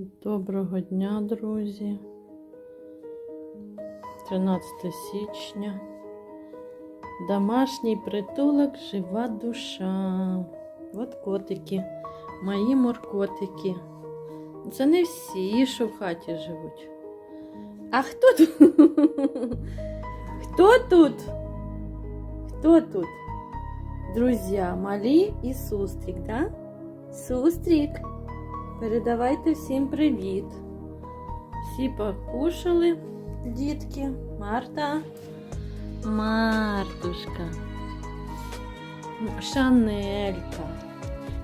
Доброго дня, друзі. 13 січня. Домашній притулок, жива душа. От котики, мої моркотики. Це не всі, що в хаті живуть. А хто тут? Хто тут? Хто тут? Друзі, малі і Сустрік, да? Сустрік. Передавайте всім привіт. Всі покушали, дітки. Марта. Мартушка. Шанелька.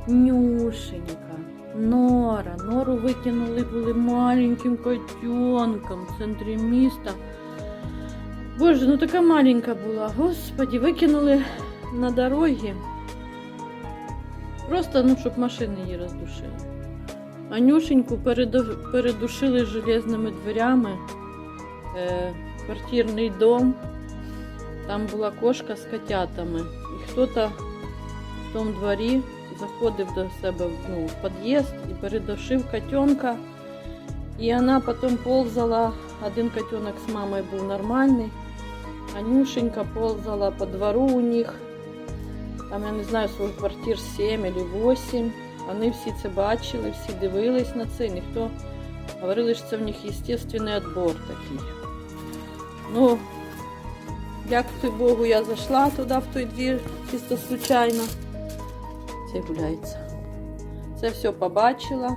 Нюшенька. Нора. Нору викинули були маленьким котенком в центрі міста. Боже, ну така маленька була. Господі, викинули на дорогі. Просто, ну, щоб машини її роздушили. Анюшеньку передушили железними дверями. Е, квартирний дом. Там була кошка з котятами. І хтось в тому дворі заходив до себе ну, в під'їзд і передушив котенка. І вона потім ползала. Один котенок з мамою був нормальний. Анюшенька ползала по двору у них. Там, я не знаю, своїх квартир 7 або 8. Вони всі це бачили, всі дивились на це. Ніхто говорили, що це в них естественний відбор такий. Ну, дякую Богу, я зайшла туди, в той двір, чисто случайно. Це гуляється. Це все побачила.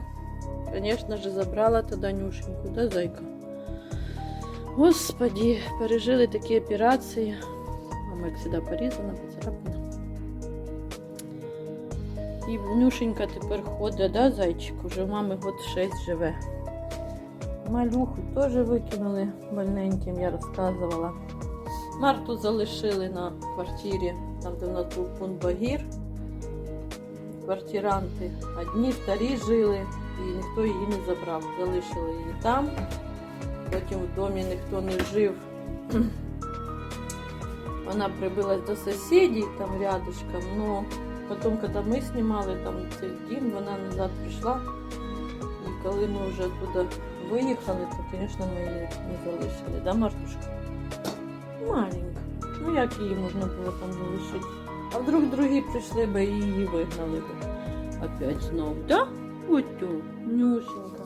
Звісно ж, забрала тоді Нюшеньку, да, зайка? Господи, пережили такі операції. Мама, як завжди, порізана, поцарапана. І Нюшенька тепер ходить, да, зайчик? Уже в мами год 6 живе. Малюху теж викинули больненьким, я розказувала. Марту залишили на квартирі, там де в нас був пункт Багір. Квартиранти одні, вторі жили, і ніхто її не забрав. Залишили її там. Потім в домі ніхто не жив. Вона прибилась до сусідів там рядышком, но потім, коли ми знімали там цей дім, вона назад прийшла. І коли ми вже туди виїхали, то, звісно, ми її не залишили. Да, Мартушка? Маленька. Ну як її можна було там залишити? А вдруг другі прийшли би і її вигнали би. Опять знов, да? Утю, Нюшенька.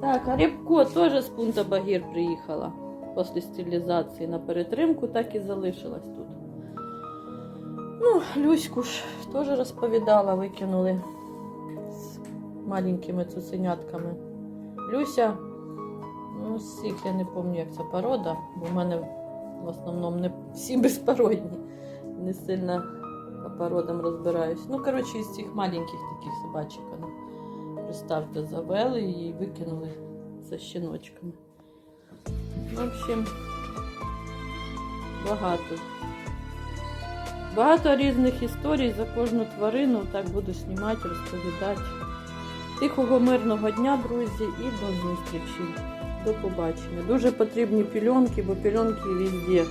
Так, а Рябко теж з пункта Багір приїхала після стерилізації на перетримку, так і залишилась тут. Ну, Люську ж теж розповідала, викинули з маленькими цуценятками. Люся, ну, всіх я не пам'ятаю, як ця порода, бо в мене в основному не всі безпородні. Не сильно по породам розбираюсь. Ну, коротше, із цих маленьких таких собачок, представте, завели і викинули за щіночками. В общем, багато. Багато різних історій за кожну тварину. Так буду знімати, розповідати. Тихого мирного дня, друзі, і до зустрічі. До побачення. Дуже потрібні пільонки, бо пільонки везде.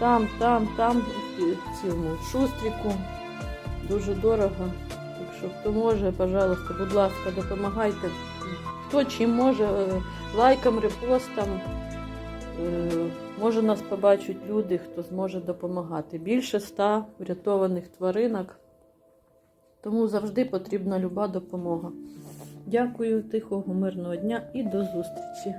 Там, там, там, цьому шустріку. Дуже дорого. Так що хто може, пожалуйста, будь ласка, допомагайте. Хто чим може, е, лайком, репостом. Е, Може нас побачать люди, хто зможе допомагати. Більше ста врятованих тваринок. Тому завжди потрібна люба допомога. Дякую, тихого, мирного дня і до зустрічі!